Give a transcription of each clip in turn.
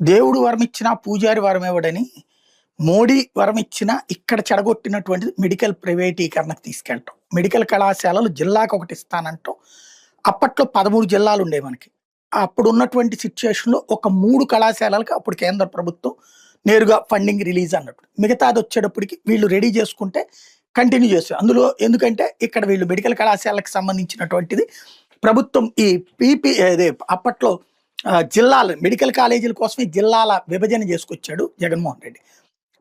దేవుడు వరం ఇచ్చినా పూజారి వరం ఇవ్వడని మోడీ వరం ఇచ్చినా ఇక్కడ చెడగొట్టినటువంటిది మెడికల్ ప్రైవేటీకరణకు తీసుకెళ్ళటం. మెడికల్ కళాశాలలు జిల్లాకు ఒకటి ఇస్తానంటూ. అప్పట్లో పదమూడు జిల్లాలు ఉండే మనకి. అప్పుడు ఉన్నటువంటి సిచ్యుయేషన్లో ఒక మూడు కళాశాలలకు అప్పుడు కేంద్ర ప్రభుత్వం నేరుగా ఫండింగ్ రిలీజ్ అన్నట్టు. మిగతాది వచ్చేటప్పటికి వీళ్ళు రెడీ చేసుకుంటే కంటిన్యూ చేస్తారు. అందులో ఎందుకంటే ఇక్కడ వీళ్ళు మెడికల్ కళాశాలకు సంబంధించినటువంటిది ప్రభుత్వం ఈ పీపీ అదే అప్పట్లో జిల్లాల మెడికల్ కాలేజీల కోసమే జిల్లాల విభజన చేసుకొచ్చాడు జగన్మోహన్ రెడ్డి.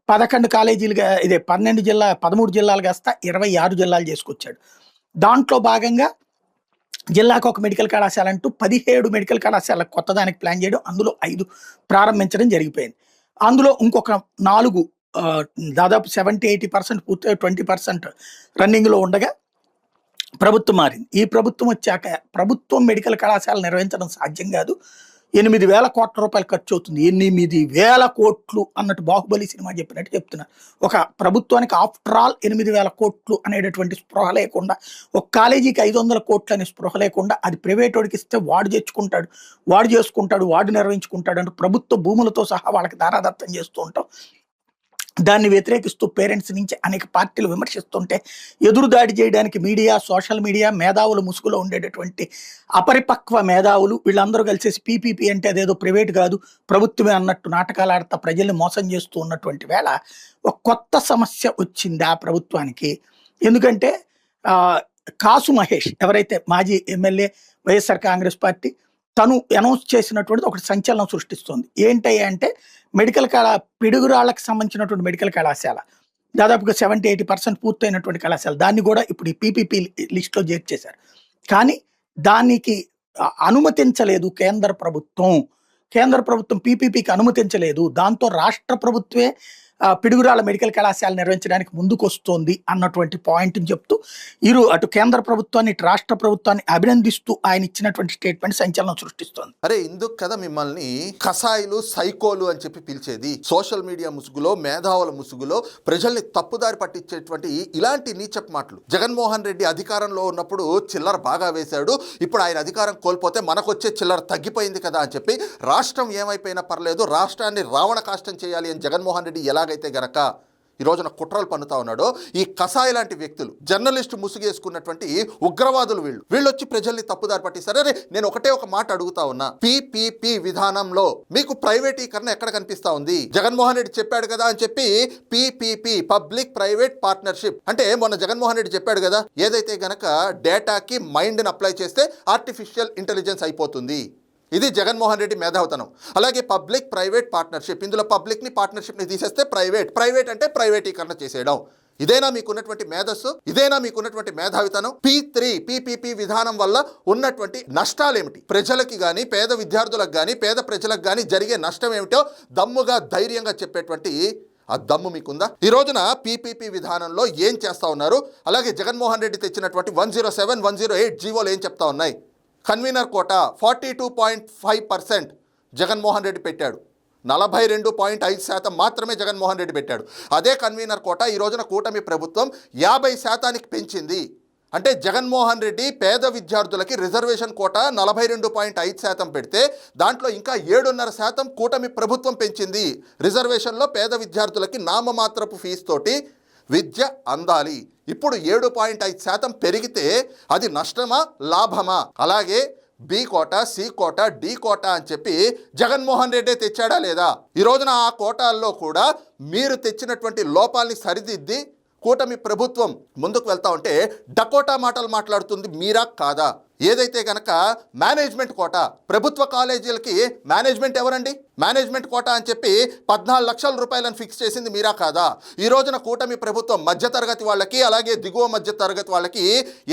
పదకొండు కాలేజీలుగా ఇదే పన్నెండు జిల్లా పదమూడు జిల్లాలు కాస్త ఇరవై ఆరు జిల్లాలు చేసుకొచ్చాడు. దాంట్లో భాగంగా జిల్లాకు ఒక మెడికల్ కళాశాల అంటూ పదిహేడు మెడికల్ కళాశాల కొత్తదానికి ప్లాన్ చేయడం అందులో ఐదు ప్రారంభించడం జరిగిపోయింది. అందులో ఇంకొక నాలుగు దాదాపు సెవెంటీ ఎయిటీ పర్సెంట్ పూర్తి ట్వంటీ పర్సెంట్ రన్నింగ్లో ఉండగా ప్రభుత్వం మారింది. ఈ ప్రభుత్వం వచ్చాక ప్రభుత్వం మెడికల్ కళాశాల నిర్వహించడం సాధ్యం కాదు. ఎనిమిది వేల కోట్ల రూపాయలు ఖర్చు అవుతుంది. ఎనిమిది వేల కోట్లు అన్నట్టు బాహుబలి సినిమా చెప్పినట్టు చెప్తున్నారు ఒక ప్రభుత్వానికి ఆఫ్టర్ ఆల్ ఎనిమిది వేల కోట్లు అనేటటువంటి స్పృహ లేకుండా ఒక కాలేజీకి ఐదు వందల కోట్లు అనే స్పృహ లేకుండా అది ప్రైవేట్ వాడికి ఇస్తే వాడు తెచ్చుకుంటాడు వాడు చేసుకుంటాడు వాడు నిర్వహించుకుంటాడు అంటూ ప్రభుత్వ భూములతో సహా వాళ్ళకి దారాదత్తం చేస్తూ ఉంటాం. దాన్ని వ్యతిరేకిస్తూ పేరెంట్స్ నుంచి అనేక పార్టీలు విమర్శిస్తుంటే ఎదురుదాడి చేయడానికి మీడియా సోషల్ మీడియా మేధావులు ముసుగులో ఉండేటటువంటి అపరిపక్వ మేధావులు వీళ్ళందరూ కలిసేసి పీపీపీ అంటే అదేదో ప్రైవేట్ కాదు ప్రభుత్వమే అన్నట్టు నాటకాలు ఆడతా ప్రజల్ని మోసం చేస్తూ ఉన్నటువంటి వేళ ఒక కొత్త సమస్య వచ్చింది ఆ ప్రభుత్వానికి. ఎందుకంటే కాసు మహేష్ ఎవరైతే మాజీ ఎమ్మెల్యే వైఎస్ఆర్ కాంగ్రెస్ పార్టీ తను అనౌన్స్ చేసినటువంటిది ఒకటి సంచలనం సృష్టిస్తుంది. ఏంటి అంటే మెడికల్ కళా పిడుగురాళ్ళకు సంబంధించినటువంటి మెడికల్ కళాశాల. దాదాపుగా సెవెంటీ ఎయిటీ పర్సెంట్ పూర్తయినటువంటి కళాశాల. దాన్ని కూడా ఇప్పుడు ఈ పీపీపీ లిస్ట్లో చేర్చేశారు. కానీ దానికి అనుమతించలేదు కేంద్ర ప్రభుత్వం. కేంద్ర ప్రభుత్వం పీపీపీకి అనుమతించలేదు. దాంతో రాష్ట్ర ప్రభుత్వే పిడుగురాల మెడికల్ కళాశాల నిర్వహించడానికి ముందుకొస్తోంది అన్నటువంటి పాయింట్ని చెప్తూ ఇరు అటు కేంద్ర ప్రభుత్వాన్ని ఇటు రాష్ట్ర ప్రభుత్వాన్ని అభినందిస్తూ ఆయన ఇచ్చినటువంటి స్టేట్మెంట్ సంచలనం సృష్టిస్తోంది. అరే ఇందుకు కదా మిమ్మల్ని కసాయిలు సైకోలు అని చెప్పి పిలిచేది. సోషల్ మీడియా ముసుగులో మేధావుల ముసుగులో ప్రజల్ని తప్పుదారి పట్టించేటువంటి ఇలాంటి నీచప్ మాటలు. జగన్మోహన్ రెడ్డి అధికారంలో ఉన్నప్పుడు చిల్లర బాగా వేశాడు. ఇప్పుడు ఆయన అధికారం కోల్పోతే మనకొచ్చే చిల్లర తగ్గిపోయింది కదా అని చెప్పి రాష్ట్రం ఏమైపోయినా పర్లేదు రాష్ట్రాన్ని రావణ కాష్టం చేయాలి అని జగన్మోహన్ రెడ్డి ఎలా ఎలాగైతే గనక ఈ రోజున కుట్రలు పన్నుతా ఉన్నాడో ఈ కసాయి లాంటి వ్యక్తులు జర్నలిస్టు ముసుగేసుకున్నటువంటి ఉగ్రవాదులు వీళ్ళు. వీళ్ళు వచ్చి ప్రజల్ని తప్పుదారి పట్టిస్తారు. అరే నేను ఒకటే ఒక మాట అడుగుతా ఉన్నా. పిపిపి విధానంలో మీకు ప్రైవేటీకరణ ఎక్కడ కనిపిస్తా ఉంది? జగన్మోహన్ రెడ్డి చెప్పాడు కదా అని చెప్పి పిపిపి పబ్లిక్ ప్రైవేట్ పార్ట్నర్షిప్. అంటే మొన్న జగన్మోహన్ రెడ్డి చెప్పాడు కదా ఏదైతే గనక డేటాకి మైండ్ని అప్లై చేస్తే ఆర్టిఫిషియల్ ఇంటెలిజెన్స్ అయిపోతుంది. ఇది జగన్మోహన్ రెడ్డి మేధావుతనం. అలాగే పబ్లిక్ ప్రైవేట్ పార్ట్నర్షిప్ ఇందులో పబ్లిక్ని పార్ట్నర్షిప్ని తీసేస్తే ప్రైవేట్. ప్రైవేట్ అంటే ప్రైవేటీకరణ చేసేయడం. ఇదేనా మీకున్నటువంటి మేధస్సు? ఇదేనా మీకున్నటువంటి మేధావితనం? పీ త్రీ పీపీపీ విధానం వల్ల ఉన్నటువంటి నష్టాలేమిటి? ప్రజలకి కానీ పేద విద్యార్థులకు కానీ పేద ప్రజలకు కానీ జరిగే నష్టం ఏమిటో దమ్ముగా ధైర్యంగా చెప్పేటువంటి ఆ దమ్ము మీకుందా? ఈ రోజున పీపీపీ విధానంలో ఏం చేస్తా ఉన్నారు? అలాగే జగన్మోహన్ రెడ్డి తెచ్చినటువంటి one zero seven one zero eight జీవోలు ఏం చెప్తా ఉన్నాయి? Convener quota forty two point five percent Jaganmohan Reddy పెట్టాడు. నలభై రెండు పాయింట్ ఐదు శాతం మాత్రమే జగన్మోహన్ రెడ్డి పెట్టాడు. అదే కన్వీనర్ కోట ఈ రోజున కూటమి ప్రభుత్వం యాభై శాతానికి పెంచింది. అంటే జగన్మోహన్ రెడ్డి పేద విద్యార్థులకి రిజర్వేషన్ కోట నలభై రెండు పాయింట్ ఐదు శాతం పెడితే దాంట్లో ఇంకా ఏడున్నర శాతం కూటమి ప్రభుత్వం పెంచింది. రిజర్వేషన్లో పేద విద్యార్థులకి నామమాత్రపు ఫీజుతోటి విద్య అందాలి. ఇప్పుడు ఏడు పాయింట్ ఐదు శాతం పెరిగితే అది నష్టమా లాభమా? అలాగే B quota C quota D quota అని చెప్పి జగన్మోహన్ రెడ్డే తెచ్చాడా లేదా? ఈ రోజున ఆ కోటాల్లో కూడా మీరు తెచ్చినటువంటి లోపాలని సరిదిద్ది కూటమి ప్రభుత్వం ముందుకు వెళ్తా ఉంటే డకోటా మాటలు మాట్లాడుతుంది మీరా కాదా? ఏదైతే గనక మేనేజ్మెంట్ కోట ప్రభుత్వ కాలేజీలకి మేనేజ్మెంట్ ఎవరండి? మేనేజ్మెంట్ కోట అని చెప్పి పద్నాలుగు లక్షల రూపాయలను ఫిక్స్ చేసింది మీరా కాదా? ఈ రోజున కూటమి ప్రభుత్వం మధ్యతరగతి వాళ్ళకి అలాగే దిగువ మధ్య తరగతి వాళ్ళకి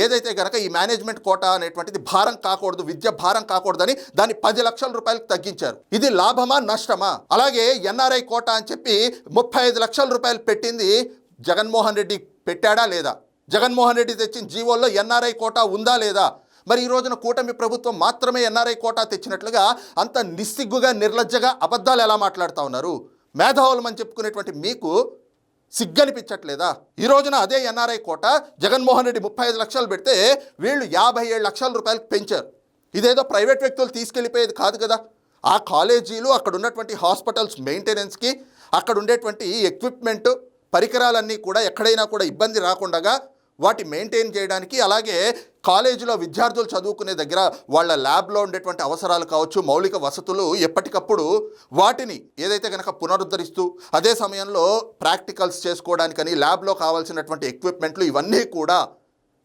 ఏదైతే గనక ఈ మేనేజ్మెంట్ కోట అనేటువంటిది భారం కాకూడదు విద్య భారం కాకూడదని దాన్ని పది లక్షల రూపాయలకు తగ్గించారు. ఇది లాభమా నష్టమా? అలాగే ఎన్ఆర్ఐ కోట అని చెప్పి ముప్పై ఐదు లక్షల రూపాయలు పెట్టింది జగన్మోహన్ రెడ్డి పెట్టాడా లేదా? జగన్మోహన్ రెడ్డి తెచ్చిన జీవోల్లో ఎన్ఆర్ఐ కోటా ఉందా లేదా? మరి ఈ రోజున కూటమి ప్రభుత్వం మాత్రమే ఎన్ఆర్ఐ కోటా తెచ్చినట్లుగా అంత నిస్సిగ్గుగా నిర్లజ్జగా అబద్ధాలు ఎలా మాట్లాడుతూ ఉన్నారు? మేధావులమని చెప్పుకునేటువంటి మీకు సిగ్గనిపించట్లేదా? ఈ రోజున అదే ఎన్ఆర్ఐ కోట జగన్మోహన్ రెడ్డి ముప్పై ఐదు లక్షలు పెడితే వీళ్ళు యాభై ఏడు లక్షల రూపాయలకు పెంచారు. ఇదేదో ప్రైవేట్ వ్యక్తులు తీసుకెళ్ళిపోయేది కాదు కదా. ఆ కాలేజీలు అక్కడ ఉన్నటువంటి హాస్పిటల్స్ మెయింటెనెన్స్కి అక్కడ ఉండేటువంటి ఎక్విప్మెంట్ పరికరాలన్నీ కూడా ఎక్కడైనా కూడా ఇబ్బంది రాకుండా వాటి మెయింటైన్ చేయడానికి అలాగే కాలేజీలో విద్యార్థులు చదువుకునే దగ్గర వాళ్ళ ల్యాబ్లో ఉండేటువంటి అవసరాలు కావచ్చు మౌలిక వసతులు ఎప్పటికప్పుడు వాటిని ఏదైతే కనుక పునరుద్ధరిస్తూ అదే సమయంలో ప్రాక్టికల్స్ చేసుకోవడానికని ల్యాబ్లో కావాల్సినటువంటి ఎక్విప్మెంట్లు ఇవన్నీ కూడా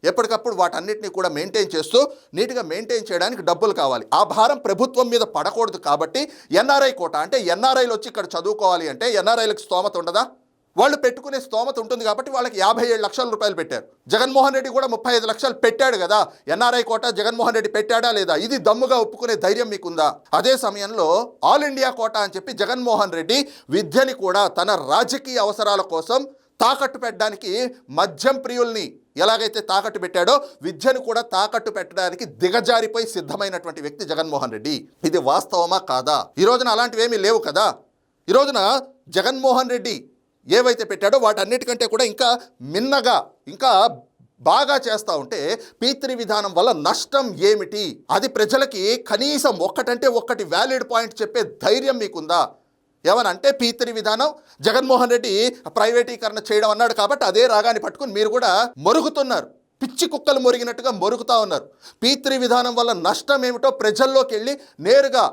ఎప్పటికప్పుడు వాటన్నిటిని కూడా మెయింటైన్ చేస్తూ నీట్గా మెయింటైన్ చేయడానికి డబ్బులు కావాలి. ఆ భారం ప్రభుత్వం మీద పడకూడదు కాబట్టి ఎన్ఆర్ఐ కోట అంటే ఎన్ఆర్ఐలు వచ్చి ఇక్కడ చదువుకోవాలి అంటే ఎన్ఆర్ఐలకు స్తోమత ఉండదా? వాళ్ళు పెట్టుకునే స్తోమత ఉంటుంది కాబట్టి వాళ్ళకి యాభై ఏడు లక్షల రూపాయలు పెట్టారు. జగన్మోహన్ రెడ్డి కూడా ముప్పై ఐదు లక్షలు పెట్టాడు కదా. ఎన్ఆర్ఐ కోట జగన్మోహన్ రెడ్డి పెట్టాడా లేదా? ఇది దమ్ముగా ఒప్పుకునే ధైర్యం మీకుందా? అదే సమయంలో ఆల్ ఇండియా కోట అని చెప్పి జగన్మోహన్ రెడ్డి విద్యని కూడా తన రాజకీయ అవసరాల కోసం తాకట్టు పెట్టడానికి మద్యం ప్రియుల్ని ఎలాగైతే తాకట్టు పెట్టాడో విద్యను కూడా తాకట్టు పెట్టడానికి దిగజారిపోయి సిద్ధమైనటువంటి వ్యక్తి జగన్మోహన్ రెడ్డి. ఇది వాస్తవమా కాదా? ఈ రోజున అలాంటివేమీ లేవు కదా. ఈ రోజున జగన్మోహన్ రెడ్డి ఏవైతే పెట్టాడో వాటన్నిటికంటే కూడా ఇంకా మిన్నగా ఇంకా బాగా చేస్తూ ఉంటే పీత్రి విధానం వల్ల నష్టం ఏమిటి? అది ప్రజలకి కనీసం ఒక్కటంటే ఒక్కటి వ్యాలిడ్ పాయింట్ చెప్పే ధైర్యం మీకుందా? ఏమనంటే పీత్రి విధానం జగన్మోహన్ రెడ్డి ప్రైవేటీకరణ చేయడం అన్నాడు కాబట్టి అదే రాగాన్ని పట్టుకుని మీరు కూడా మరుగుతున్నారు. పిచ్చి కుక్కలు మొరిగినట్టుగా మొరుగుతూ ఉన్నారు. పీత్రి విధానం వల్ల నష్టం ఏమిటో ప్రజల్లోకి వెళ్ళి నేరుగా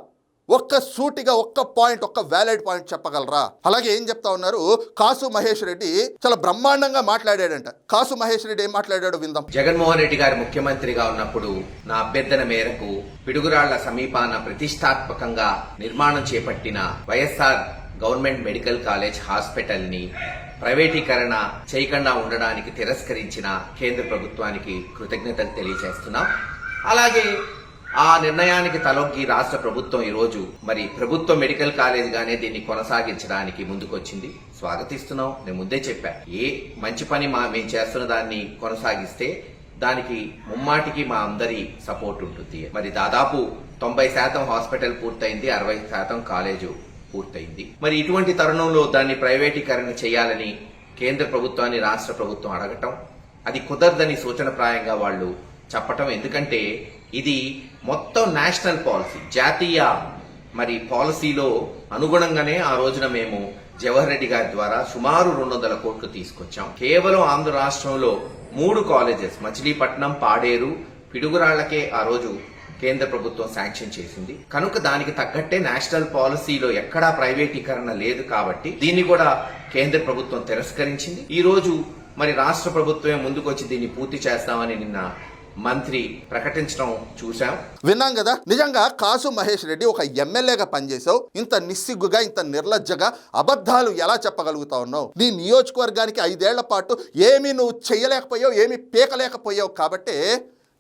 ఒక్క సూటిగా ఒక్క పాయింట్ ఒక్క వ్యాలిడ్ పాయింట్ చెప్పగలరా? అలాగే ఏం చెప్తా ఉన్నారు? కాసు మహేష్ రెడ్డి చాలా బ్రహ్మాండంగా మాట్లాడాడంట. కాసు మహేష్ రెడ్డి ఏం మాట్లాడాడో విందాం. జగన్మోహన్ రెడ్డి గారు ముఖ్యమంత్రిగా ఉన్నప్పుడు నా అభ్యర్థన మేరకు పిడుగురాళ్ళ సమీపాన ప్రతిష్టాత్మకంగా నిర్మాణం చేపట్టిన వైఎస్ఆర్ గవర్నమెంట్ మెడికల్ కాలేజ్ హాస్పిటల్ని ప్రైవేటీకరణ చేయకుండా ఉండడానికి తిరస్కరించిన కేంద్ర ప్రభుత్వానికి కృతజ్ఞతలు తెలియజేస్తున్నాం. అలాగే ఆ నిర్ణయానికి తలొగ్గి రాష్ట్ర ప్రభుత్వం ఈరోజు మరి ప్రభుత్వ మెడికల్ కాలేజ్ గానే దీన్ని కొనసాగించడానికి ముందుకొచ్చింది. స్వాగతిస్తున్నాం. నేను ముందే చెప్పా. ఏ మంచి పని మా మేము చేస్తున్న దాన్ని కొనసాగిస్తే దానికి ముమ్మాటికి మా అందరి సపోర్ట్ ఉంటుంది. మరి దాదాపు తొంభై శాతం హాస్పిటల్ పూర్తయింది అరవై శాతం కాలేజు పూర్తయింది. మరి ఇటువంటి తరుణంలో దాన్ని ప్రైవేటీకరణ చేయాలని కేంద్ర ప్రభుత్వాన్ని రాష్ట్ర ప్రభుత్వం అడగటం అది కుదరదని సూచనప్రాయంగా వాళ్ళు చెప్పటం ఎందుకంటే ఇది మొత్తం నేషనల్ పాలసీ జాతీయ మరి పాలసీలో అనుగుణంగానే ఆ రోజున మేము జవహర్ రెడ్డి గారి ద్వారా సుమారు రెండు వందల కోట్లు తీసుకొచ్చాం. కేవలం ఆంధ్ర రాష్ట్రంలో మూడు కాలేజెస్ మచిలీపట్నం పాడేరు పిడుగురాళ్ళకే ఆ రోజు కేంద్ర ప్రభుత్వం శాంక్షన్ చేసింది. కనుక దానికి తగ్గట్టే నేషనల్ పాలసీలో ఎక్కడా ప్రైవేటీకరణ లేదు కాబట్టి దీన్ని కూడా కేంద్ర ప్రభుత్వం తిరస్కరించింది. ఈ రోజు మరి రాష్ట్ర ప్రభుత్వమే ముందుకొచ్చి దీన్ని పూర్తి చేస్తామని నిన్న మంత్రి ప్రకటించడం చూశాం. విన్నాం కదా? నిజంగా కాసు మహేష్ రెడ్డి ఒక ఎమ్మెల్యేగా పనిచేసావు ఇంత నిస్సిగ్గుగా ఇంత నిర్లజ్జగా అబద్ధాలు ఎలా చెప్పగలుగుతా ఉన్నావు నీ నియోజకవర్గానికి ఐదేళ్ళ పాటు ఏమీ నువ్వు చేయలేకపోయావు ఏమీ పీకలేకపోయావు కాబట్టే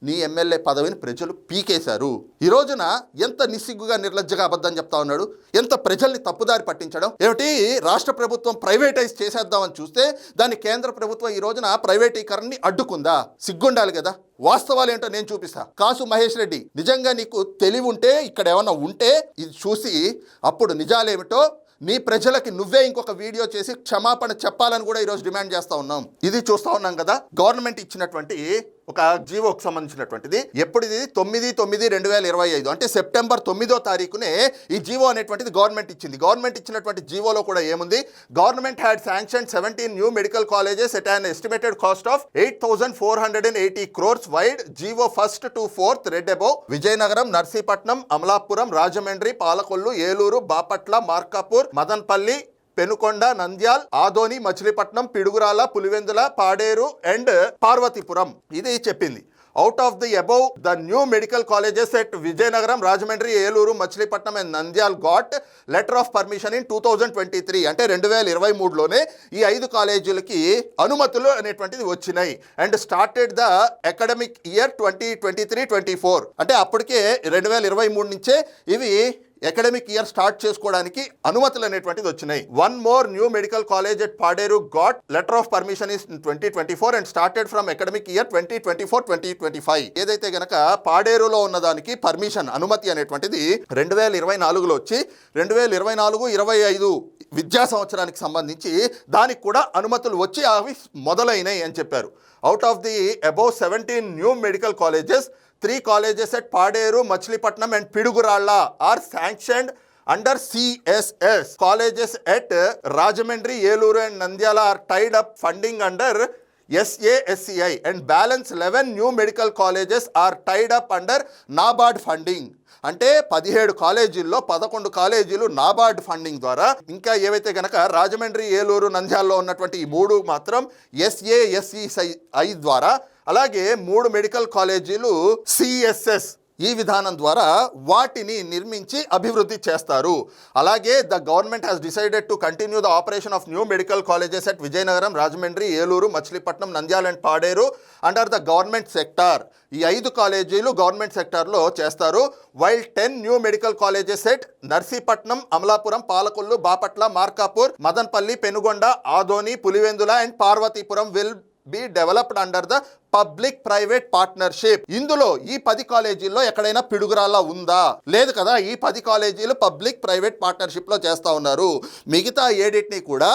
నీ ఎమ్మెల్యే పదవిని ప్రజలు పీకేశారు. ఈ రోజున ఎంత నిస్సిగ్గుగా నిర్లజ్జగా అబద్ధం చెప్తా ఉన్నాడు? ఎంత ప్రజల్ని తప్పుదారి పట్టించడం? ఏమిటి? రాష్ట్ర ప్రభుత్వం ప్రైవేటైజ్ చేసేద్దామని చూస్తే దాన్ని కేంద్ర ప్రభుత్వం ఈ రోజున ప్రైవేటీకరణని అడ్డుకుందా? సిగ్గుండాలి కదా. వాస్తవాలు ఏంటో నేను చూపిస్తా. కాసు మహేష్ రెడ్డి నిజంగా నీకు తెలివి ఉంటే ఇక్కడ ఏమన్నా ఉంటే ఇది చూసి అప్పుడు నిజాలేమిటో నీ ప్రజలకి నువ్వే ఇంకొక వీడియో చేసి క్షమాపణ చెప్పాలని కూడా ఈరోజు డిమాండ్ చేస్తా ఉన్నాం. ఇది చూస్తా ఉన్నాం కదా. గవర్నమెంట్ ఇచ్చినటువంటి ఒక జీవోకి సంబంధించినటువంటిది. ఎప్పుడు ఇది? తొమ్మిది తొమ్మిది రెండు వేల ఇరవై ఐదు. అంటే సెప్టెంబర్ తొమ్మిదో తారీఖునే ఈ జీవో అనేటువంటిది గవర్నమెంట్ ఇచ్చింది. గవర్నమెంట్ ఇచ్చినటువంటి జీవోలో కూడా ఏముంది? Government had sanction seventeen new medical colleges at an estimated cost of eight thousand four hundred and eighty crores vide GO first to fourth read above Vizianagaram Narsipatnam Amalapuram Rajahmundry Palakollu Eluru Bapatla Markapur Madanapalle Penukonda Nandyal Adoni Machilipatnam Piduguralla Pulivendula Paderu and Parvathipuram. ఇది చెప్పింది. Out of the above the new medical colleges at Vizianagaram Rajahmundry Eluru Machilipatnam and Nandyal got letter of permission in two thousand twenty three అంటే రెండు వేల ఇరవై మూడులోనే ఈ ఐదు కాలేజీలకి అనుమతులు అనేటువంటిది వచ్చినాయి. And started the academic year twenty twenty three twenty four అంటే అప్పటికే రెండు వేల ఇరవై మూడు నుంచే ఇవి అకాడమిక్ ఇయర్ స్టార్ట్ చేసుకోవడానికి అనుమతులు అనేటువంటిది వచ్చినాయి. One more new medical college at Paderu got letter of permission is twenty twenty four and started from academic year twenty twenty four twenty twenty five ఏదైతే గనక పాడేరులో ఉన్న దానికి పర్మిషన్ అనుమతి అనేటువంటిది రెండు వేల ఇరవై నాలుగులో వచ్చి రెండు వేల ఇరవై నాలుగు ఇరవై ఐదు విద్యా సంవత్సరానికి సంబంధించి దానికి కూడా అనుమతులు వచ్చి అవి మొదలైనాయి అని చెప్పారు. Out of the above seventeen new medical colleges three colleges at Paderu Machilipatnam and Piduguralla are sanctioned under CSS colleges at Rajahmundry Eluru and Nandyala are tied up funding under SASCI and balance eleven new medical colleges are tied up under NABARD funding. అంటే పదిహేడు కాలేజీల్లో పదకొండు కాలేజీలు NABARD funding ద్వారా. ఇంకా ఏవైతే గనక రాజమండ్రి ఏలూరు నంద్యాలలో ఉన్నటువంటి ఈ మూడు మాత్రం ఎస్ఏఎస్ఈ ద్వారా అలాగే మూడు మెడికల్ కాలేజీలు సిఎస్ఎస్ ఈ విధానం ద్వారా వాటిని నిర్మించి అభివృద్ధి చేస్తారు. అలాగే the government has decided to continue the operation of new medical colleges at Vizianagaram Rajahmundry Eluru Machilipatnam Nandyala and Paderu under the government sector. ఈ ఐదు కాలేజీలు గవర్నమెంట్ సెక్టార్లో చేస్తారు. While ten new medical colleges at Narsipatnam Amalapuram Palakollu Bapatla Markapur Madanapalle Penukonda Adoni Pulivendula and Parvathipuram will be developed under the public private partnership ఇందులో ఈ పది కాలేజీల్లో ఎక్కడైనా పిడుగురాలా ఉందా? లేదు కదా ఈ పది కాలేజీలు పబ్లిక్ ప్రైవేట్ పార్ట్నర్షిప్లో చేస్తూ ఉన్నారు. మిగతా ఏడిటిని కూడా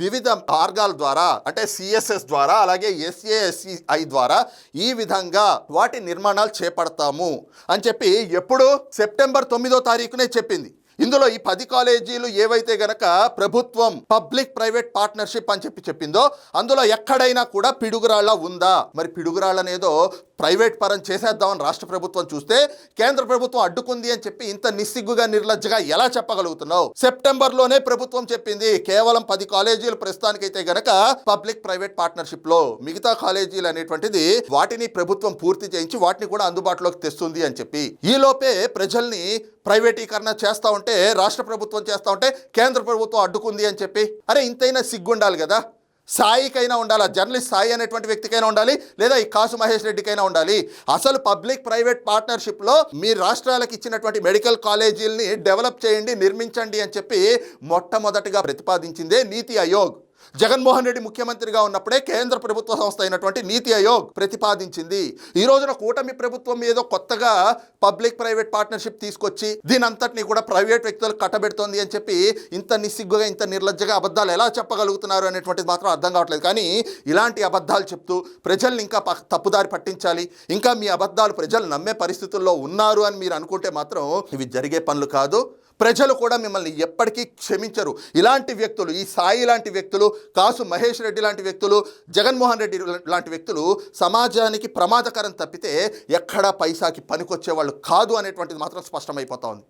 వివిధ మార్గాల ద్వారా అంటే సిఎస్ఎస్ ద్వారా అలాగే ఎస్ఏఎస్సిఐ ద్వారా ఈ విధంగా వాటి నిర్మాణాలు చేపడతాము అని చెప్పి ఎప్పుడు? సెప్టెంబర్ తొమ్మిదో తారీఖునే చెప్పింది. ఇందులో ఈ పది కాలేజీలు ఏవైతే గనక ప్రభుత్వం పబ్లిక్ ప్రైవేట్ పార్ట్నర్షిప్ అని చెప్పి చెప్పిందో అందులో ఎక్కడైనా కూడా పిడుగురాళ్ళ ఉందా? మరి పిడుగురాళ్ళనేదో ప్రైవేట్ పరం చేసేద్దామని రాష్ట్ర ప్రభుత్వం చూస్తే కేంద్ర ప్రభుత్వం అడ్డుకుంది అని చెప్పి ఇంత నిస్సిగ్గుగా నిర్లజ్జగా ఎలా చెప్పగలుగుతున్నావు? సెప్టెంబర్లోనే ప్రభుత్వం చెప్పింది కేవలం పది కాలేజీలు ప్రస్తుతానికైతే గనక పబ్లిక్ ప్రైవేట్ పార్ట్నర్షిప్లో మిగతా కాలేజీలు అనేటువంటిది వాటిని ప్రభుత్వం పూర్తి చేయించి వాటిని కూడా అందుబాటులోకి తెస్తుంది అని చెప్పి. ఈ లోపే ప్రజల్ని ప్రైవేటీకరణ చేస్తా ఉంటే రాష్ట్ర ప్రభుత్వం చేస్తా ఉంటే కేంద్ర ప్రభుత్వం అడ్డుకుంది అని చెప్పి. అరే ఇంతైనా సిగ్గుండాలి కదా? సాయికైనా ఉండాలి ఆ జర్నలిస్ట్ సాయి అనేటువంటి వ్యక్తికైనా ఉండాలి లేదా ఈ కాసు మహేష్ రెడ్డికైనా ఉండాలి. అసలు పబ్లిక్ ప్రైవేట్ పార్ట్నర్షిప్లో మీ రాష్ట్రాలకు ఇచ్చినటువంటి మెడికల్ కాలేజీలని డెవలప్ చేయండి నిర్మించండి అని చెప్పి మొట్టమొదటిగా ప్రతిపాదించిందే నీతి ఆయోగ్. జగన్మోహన్ రెడ్డి ముఖ్యమంత్రిగా ఉన్నప్పుడే కేంద్ర ప్రభుత్వ సంస్థ అయినటువంటి నీతి ఆయోగ్ ప్రతిపాదించింది. ఈ రోజున కూటమి ప్రభుత్వం ఏదో కొత్తగా పబ్లిక్ ప్రైవేట్ పార్ట్నర్షిప్ తీసుకొచ్చి దీని అంతటిని కూడా ప్రైవేట్ వ్యక్తులకు కట్టబెడుతోంది అని చెప్పి ఇంత నిస్సిగ్గుగా ఇంత నిర్లజ్జగా అబద్ధాలు ఎలా చెప్పగలుగుతున్నారు అనేటువంటిది మాత్రం అర్థం కావట్లేదు. కానీ ఇలాంటి అబద్ధాలు చెప్తూ ప్రజల్ని ఇంకా తప్పుదారి పట్టించాలి. ఇంకా మీ అబద్ధాలు ప్రజలు నమ్మే పరిస్థితుల్లో ఉన్నారు అని మీరు అనుకుంటే మాత్రం ఇవి జరిగే పనులు కాదు. ప్రజలు కూడా మిమ్మల్ని ఎప్పటికీ క్షమించరు. ఇలాంటి వ్యక్తులు ఈ సాయి లాంటి వ్యక్తులు కాసు మహేష్ రెడ్డి లాంటి వ్యక్తులు జగన్మోహన్ రెడ్డి లాంటి వ్యక్తులు సమాజానికి ప్రమాదకరం తప్పితే ఎక్కడా పైసాకి పనికొచ్చే వాళ్ళు కాదు అనేటువంటిది మాత్రం స్పష్టమైపోతా ఉంది.